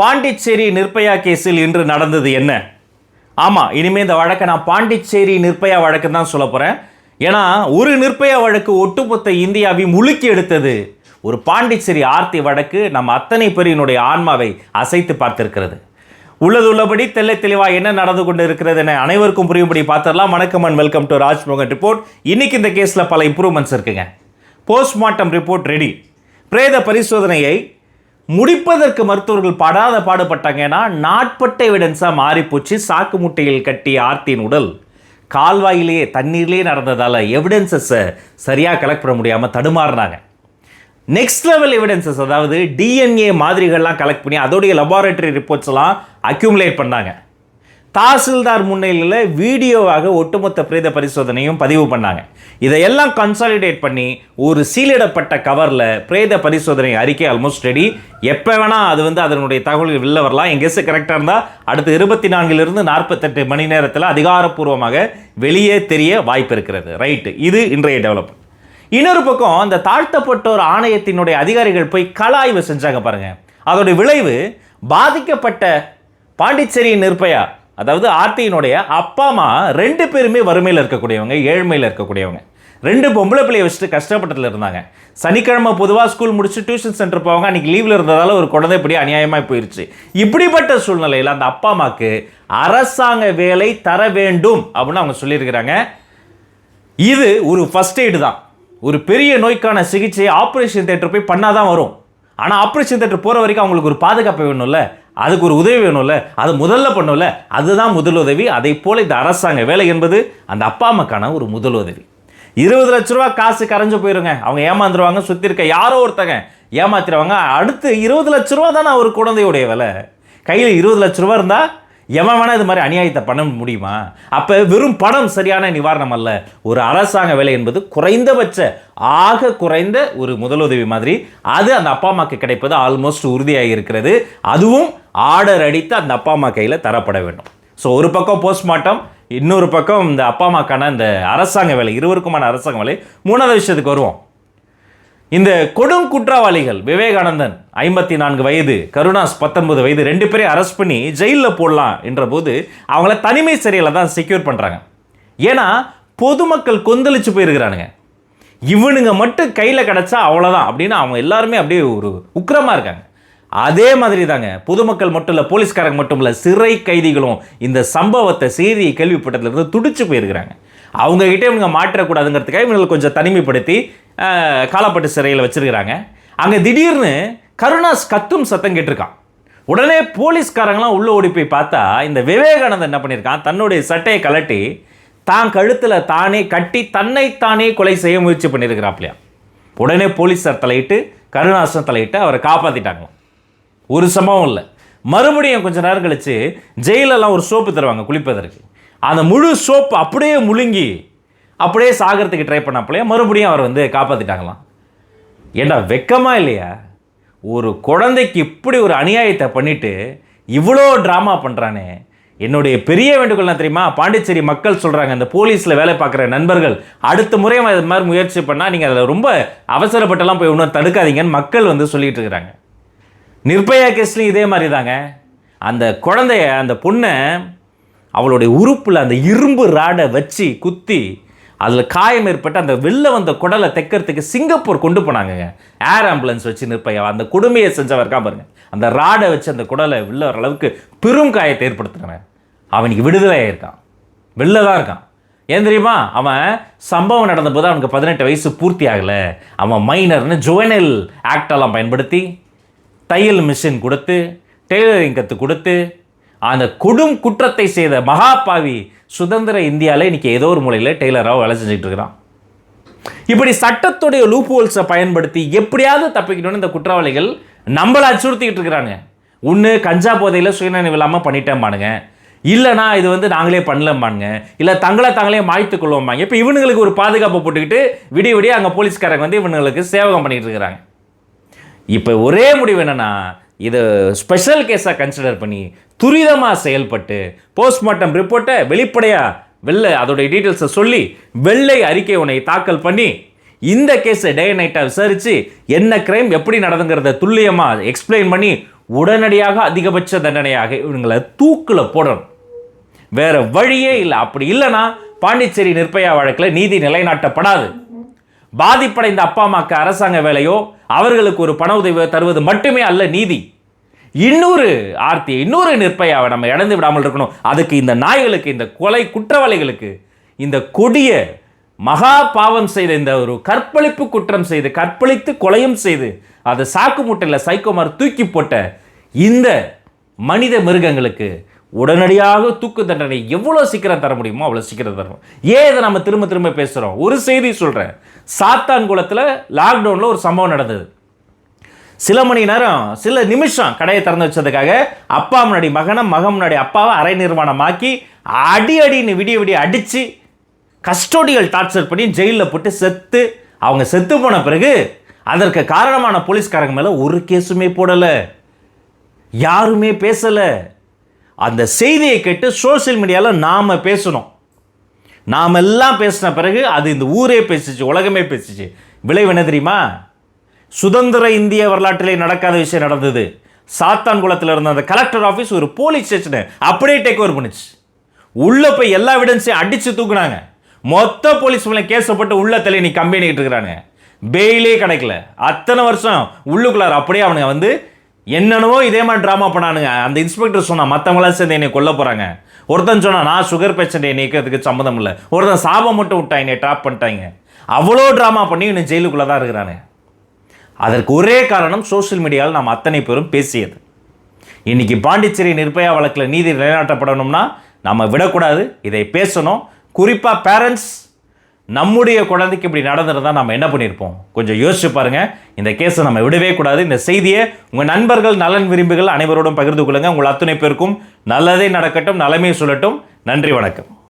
பாண்டிச்சேரி நிர்பயா கேஸில் இன்று நடந்தது என்ன? ஆமாம் இனிமேல் இந்த வழக்கை நான் பாண்டிச்சேரி நிர்பயா வழக்கு தான் சொல்ல போகிறேன் ஏன்னா ஒரு நிர்பயா வழக்கு ஒட்டுமொத்த இந்தியாவை முழுக்கி எடுத்தது ஒரு பாண்டிச்சேரி ஆர்த்தி வழக்கு நம்ம அத்தனை பேரினுடைய ஆன்மாவை அசைத்து பார்த்திருக்கிறது. உள்ளது உள்ளபடி தெல்ல தெளிவாக என்ன நடந்து கொண்டு இருக்கிறது என அனைவருக்கும் புரியும்படி பார்த்துடலாம். வணக்கம் and welcome to Rajmohan report. இன்னைக்கு இந்த கேஸில் பல இம்ப்ரூவ்மெண்ட்ஸ் இருக்குங்க. போஸ்ட்மார்ட்டம் ரிப்போர்ட் ரெடி பிரேத பரிசோதனையை முடிப்பதற்கு மருத்துவர்கள் படாத பாடுபட்டாங்கன்னா நாட்பட்ட எவிடன்ஸாக மாறிப்போச்சு. சாக்கு முட்டையில் கட்டிய ஆர்த்தியின் உடல். கால்வாயிலேயே தண்ணீர்லேயே நடந்ததால் எவிடன்சஸை சரியாக கலெக்ட் பண்ண முடியாமல் தடுமாறினாங்க. நெக்ஸ்ட் லெவல் எவிடன்சஸ் அதாவது டிஎன்ஏ மாதிரிகள்லாம் கலெக்ட் பண்ணி அதோடைய லெபார்டரி ரிப்போர்ட்ஸ்லாம் அக்யூமுலேட் பண்ணாங்க. தாசில்தார் முன்னிலையில் வீடியோவாக ஒட்டுமொத்த பிரேத பரிசோதனையும் பதிவு பண்ணாங்க. இதையெல்லாம் கன்சாலிடேட் பண்ணி ஒரு சீலிடப்பட்ட கவரில் பிரேத பரிசோதனை அறிக்கை ஆல்மோஸ்ட் ரெடி எப்போ வேணால் அது வந்து அதனுடைய தகவல்கள் வெளில வரலாம். என் கரெக்டாக இருந்தால் அடுத்து இருபத்தி நான்கிலிருந்து நாற்பத்தெட்டு மணி நேரத்தில் அதிகாரப்பூர்வமாக வெளியே தெரிய வாய்ப்பு இருக்கிறது. ரைட்டு இது இன்றைய டெவலப் இன்னொரு பக்கம் அந்த தாழ்த்தப்பட்டோர் ஆணையத்தினுடைய அதிகாரிகள் போய் கள ஆய்வு செஞ்சாங்க பாருங்கள் அதோடைய விளைவு பாதிக்கப்பட்ட பாண்டிச்சேரி நிர்பயா அதாவது ஆர்த்தியினுடைய அப்பா அம்மா ரெண்டு பேருமே வறுமையில் இருக்கக்கூடியவங்க ஏழ்மையில் இருக்கக்கூடியவங்க. ரெண்டு பொம்பளை பிள்ளைய வச்சுட்டு கஷ்டப்பட்டதில் இருந்தாங்க. சனிக்கிழமை பொதுவாக ஸ்கூல் முடிச்சு டியூஷன் சென்டர் போவாங்க. அன்றைக்கி லீவில் இருந்ததால் ஒரு குழந்தை இப்படி அநியாயமாக போயிடுச்சு இப்படிப்பட்ட சூழ்நிலையில் அந்த அப்பா அம்மாவுக்கு அரசாங்க வேலை தர வேண்டும் அப்படின்னு அவங்க சொல்லியிருக்கிறாங்க. இது ஒரு ஃபர்ஸ்ட் எய்டு தான். ஒரு பெரிய நோய்க்கான சிகிச்சை ஆப்ரேஷன் தேட்டர் போய் பண்ணாதான் வரும். ஆனால் ஆப்ரேஷன் தேட்டர் போகிற வரைக்கும் அவங்களுக்கு ஒரு பாதுகாப்பு வேணும்ல. அதுக்கு ஒரு உதவி வேணும்ல அது முதல்ல பண்ணும்ல அதுதான் முதலுதவி அதை போல இந்த அரசாங்க வேலை என்பது அந்த அப்பா அம்மாக்கான ஒரு முதலுதவி இருபது லட்ச ரூபா காசு கரைஞ்சு போயிருங்க. அவங்க ஏமாந்துருவாங்க சுற்றி இருக்க யாரோ ஒருத்தங்க ஏமாத்திடுவாங்க அடுத்து இருபது லட்ச ரூபா தானே ஒரு குழந்தையுடைய விலை. கையில் இருபது லட்ச ரூபா இருந்தால் எவன் வேணால் இது மாதிரி அநியாயத்தை பண்ண முடியுமா? அப்போ வெறும் பணம் சரியான நிவாரணம் அல்ல. ஒரு அரசாங்க வேலை என்பது குறைந்தபட்ச ஆக குறைந்த ஒரு முதலுதவி மாதிரி. அது அந்த அப்பா அம்மாக்கு கிடைப்பது ஆல்மோஸ்ட் உறுதியாக இருக்கிறது. அதுவும் ஆர்டர் அடித்து அந்த அப்பா அம்மா கையில் தரப்பட வேண்டும். ஸோ ஒரு பக்கம் போஸ்ட்மார்ட்டம் இன்னொரு பக்கம் இந்த அப்பா அம்மாக்கான இந்த அரசாங்க வேலை இருவருக்குமான அரசாங்க வேலை. மூணாவது விஷயத்துக்கு வருவோம். இந்த கொடும் குற்றவாளிகள் விவேகானந்தன் ஐம்பத்தி நான்கு வயது கருணாஸ் பத்தொன்பது வயது ரெண்டு பேரையும் அரெஸ்ட் பண்ணி ஜெயிலில் போடலாம் என்ற போது அவங்கள தனிமை சிறையில் தான் செக்யூர் பண்ணுறாங்க ஏன்னா பொதுமக்கள் கொந்தளிச்சு போயிருக்கிறானுங்க. இவனுங்க மட்டும் கையில் கிடச்சா அவ்வளோதான் அப்படின்னு அவங்க எல்லாருமே அப்படியே ஒரு உக்கிரமாக இருக்காங்க. அதே மாதிரி தாங்க பொதுமக்கள் மட்டும் இல்லை போலீஸ்காரங்க மட்டும் இல்லை சிறை கைதிகளும் இந்த சம்பவத்தை செய்தியை கேள்விப்பட்டதுலேருந்து துடிச்சு போயிருக்கிறாங்க. அவங்கக்கிட்ட இவங்க மாற்றக்கூடாதுங்கிறதுக்காக இவங்களை கொஞ்சம் தனிமைப்படுத்தி அஹ், காலாப்பட்டு சிறையில் வச்சிருக்கிறாங்க. அங்கே திடீர்னு கருணாஸ் கத்தும் சத்தம் கேட்டிருக்கான். உடனே போலீஸ்காரங்களாம் உள்ளே ஓடி போய் பார்த்தா இந்த விவேகானந்தன் என்ன பண்ணியிருக்கான்? தன்னுடைய சட்டையை கலட்டி தான் கழுத்தில் தானே கட்டி தன்னைத்தானே கொலை செய்ய முயற்சி பண்ணியிருக்கிறாப்லையா. உடனே போலீஸார் தலையிட்டு கருணாசன் தலையிட்டு அவரை காப்பாற்றிட்டாங்களாம் ஒரு சம்பவம் இல்லை. மறுபடியும் கொஞ்சம் நேரம் கழித்து ஜெயிலெல்லாம் ஒரு சோப்பு தருவாங்க குளிப்பதற்கு. அந்த முழு சோப்பு அப்படியே முழுங்கி அப்படியே சாகிறதுக்கு ட்ரை பண்ணப்பலையே மறுபடியும் அவர் வந்து காப்பாற்றிட்டாங்களாம் ஏண்டா வெக்கமாக இல்லையா? ஒரு குழந்தைக்கு இப்படி ஒரு அநியாயத்தை பண்ணிவிட்டு இவ்வளோ ட்ராமா பண்ணுறானே என்னுடைய பெரிய வேண்டுகோள் என்ன தெரியுமா? பாண்டிச்சேரி மக்கள் சொல்கிறாங்க இந்த போலீஸில் வேலை பார்க்குற நண்பர்கள் அடுத்த முறையும் அது இது மாதிரி முயற்சி பண்ணால் நீங்கள் அதில் ரொம்ப அவசரப்பட்டெல்லாம் போய் இன்னும் தடுக்காதீங்கன்னு மக்கள் வந்து சொல்லிகிட்டு இருக்கிறாங்க. நிர்பயா கேஸ்லையும் இதே மாதிரி தாங்க அந்த குழந்தைய அந்த பொண்ணை அவளுடைய உறுப்பில் அந்த இரும்பு ராடை வச்சு குத்தி அதில் காயம் ஏற்பட்டு அந்த வெளில வந்த குடலை தைக்கிறதுக்கு சிங்கப்பூர் கொண்டு போனாங்கங்க. ஏர் ஆம்புலன்ஸ் வச்சு நிற்பையா அந்த கொடுமையை செஞ்சவன் இருக்கான் பாருங்க. அந்த ராடை வச்சு அந்த குடலை வெளில வர அளவுக்கு பெரும் காயத்தை ஏற்படுத்துனவன் அவனுக்கு விடுதலை ஆயிருக்கான். வெளில தான் இருக்கான். ஏன் தெரியுமா? அவன் சம்பவம் நடந்தபோது அவனுக்கு பதினெட்டு வயசு பூர்த்தி ஆகலை. அவன் மைனர்னு ஜுவனல் ஆக்டெல்லாம் பயன்படுத்தி தையல் மிஷின் கொடுத்து டெய்லரிங் கற்று கொடுத்து அந்த கொடும் குற்றத்தை செய்த மகாபாவி சுதந்திர இந்தியாவில் இன்றைக்கி ஏதோ ஒரு மூலையில் டெய்லராக வேலை செஞ்சுட்டு இருக்கிறான். இப்படி சட்டத்துடைய லூப் ஹோல்ஸை பயன்படுத்தி எப்படியாவது தப்பிக்கணும்னு இந்த குற்றவாளிகள் நம்மளை அச்சுறுத்திக்கிட்டு இருக்கிறாங்க. ஒன்று கஞ்சா போதையில் சுயநினைவு இல்லாமல் பண்ணிட்டேன்பானுங்க இல்லைனா இது வந்து நாங்களே பண்ணலம்பானுங்க. இல்லை தங்களை தாங்களே மாய்த்து கொள்வோம்பாங்க. இப்போ இவனுங்களுக்கு ஒரு பாதுகாப்பு போட்டுக்கிட்டு விடிய விடிய அங்கே போலீஸ்காரங்க வந்து இவனுங்களுக்கு சேவகம் பண்ணிகிட்டு இருக்கிறாங்க. இப்போ ஒரே முடிவு என்னென்னா இதை ஸ்பெஷல் கேஸாக கன்சிடர் பண்ணி துரிதமாக செயல்பட்டு போஸ்ட்மார்ட்டம் ரிப்போர்ட்டை வெளிப்படையாக வெள்ளை அதோடைய டீட்டெயில்ஸை சொல்லி வெள்ளை அறிக்கை உன்னை தாக்கல் பண்ணி இந்த கேஸை டே நைட்டாக விசாரித்து என்ன கிரைம் எப்படி நடந்துங்கிறத துல்லியமாக எக்ஸ்பிளைன் பண்ணி உடனடியாக அதிகபட்ச தண்டனையாக இவங்களை தூக்கில் போடணும். வேற வழியே இல்லை. அப்படி இல்லைன்னா பாண்டிச்சேரி நிர்பயா வழக்கில் நீதி நிலைநாட்டப்படாது. பாதிப்படைந்த அப்பா அம்மாக்கு அரசாங்க வேலையோ அவர்களுக்கு ஒரு பண உதவி தருவது மட்டுமே அல்ல நீதி. இன்னொரு ஆர்த்தி இன்னொரு நிற்பையாவை நம்ம இழந்து விடாமல் இருக்கணும். அதுக்கு இந்த நாய்களுக்கு இந்த கொலை குற்றவாளிகளுக்கு இந்த கொடிய மகா பாவம் செய்த இந்த ஒரு கற்பழிப்பு குற்றம் செய்து கற்பழித்து கொலையும் செய்து அதை சாக்கு மூட்டையில் சைக்கோமார் தூக்கி போட்ட இந்த மனித மிருகங்களுக்கு உடனடியாக தூக்கு தண்டனை எவ்வளோ சீக்கிரம் தர முடியுமோ அவ்வளோ சீக்கிரம் தரணும் ஏன் இதை நம்ம திரும்ப திரும்ப பேசுகிறோம் ஒரு செய்தி சொல்கிறேன் சாத்தான்குளத்தில் லாக்டவுனில் ஒரு சம்பவம் நடந்தது. சில மணி நேரம் சில நிமிஷம் கடையை திறந்து வச்சதுக்காக அப்பா முன்னாடி மகனை மகன் முன்னாடி அப்பாவை அரை நிர்மாணமாக்கி அடி அடின்னு விடிய விடிய அடித்து கஸ்டோடிகள் டார்ச்சர் பண்ணி ஜெயிலில் போட்டு செத்து அவங்க செத்து போன பிறகு அதற்கு காரணமான போலீஸ்காரங்க மேலே ஒரு கேஸுமே போடலை. யாருமே பேசலை. அந்த செய்தியை கேட்டு சோஷியல் மீடியாவில் நாம் பேசணும். நாம் எல்லாம் பேசின பிறகு அது இந்த ஊரே பேசிச்சு உலகமே பேசிச்சு. விளைவு என்ன தெரியுமா? சுதந்திர இந்திய வரலாற்றிலே நடக்காத விஷயம் நடந்தது. சாத்தான்குளத்தில் இருந்த அந்த கலெக்டர் ஆஃபீஸ் ஒரு போலீஸ் ஸ்டேஷனை அப்படியே டேக் ஓவர் பண்ணுச்சு. உள்ளே போய் எல்லா எவிடன்ஸையும் அடித்து தூக்குனாங்க. மொத்த போலீஸ் மேலே கேஸை போட்டு உள்ள தலை நீ கம்பெனிக்கிட்டு இருக்கிறாங்க பெயிலே கிடைக்கல. அத்தனை வருஷம் உள்ளுக்குள்ளார் அப்படியே அவனுங்க வந்து என்னென்னவோ இதே மாதிரி ட்ராமா பண்ணானுங்க. அந்த இன்ஸ்பெக்டர் சொன்னால் மற்றவங்களாம் சேர்ந்து என்னை கொல்ல போகிறாங்க ஒருத்தன் சொன்னால் நான் சுகர் பேஷண்ட்டை நீக்கிறதுக்கு சம்மந்தம் இல்லை. ஒருத்தன் சாபம் மட்டும் விட்டான் என்னை ட்ராப் பண்ணிட்டாங்க. அவ்வளோ ட்ராமா பண்ணி இன்னும் ஜெயிலுக்குள்ளே தான் இருக்கிறானுங்க அதற்கு ஒரே காரணம் சோஷியல் மீடியாவில் நாம் அத்தனை பேரும் பேசியது. இன்றைக்கி பாண்டிச்சேரி நிர்பயா வழக்கில் நீதி நிலைநாட்டப்படணும்னா நம்ம விடக்கூடாது. இதை பேசணும். குறிப்பாக பேரண்ட்ஸ் நம்முடைய குழந்தைக்கு இப்படி நடந்திருந்தா நம்ம என்ன பண்ணியிருப்போம் கொஞ்சம் யோசிச்சு பாருங்க. இந்த கேஸை நம்ம விடவே கூடாது. இந்த செய்தியை உங்கள் நண்பர்கள் நலன் விரும்புகள் அனைவரோடும் பகிர்ந்து கொள்ளுங்கள் உங்கள் அத்துணை பேருக்கும் நல்லதே நடக்கட்டும் நலமே சொல்லட்டும். நன்றி வணக்கம்.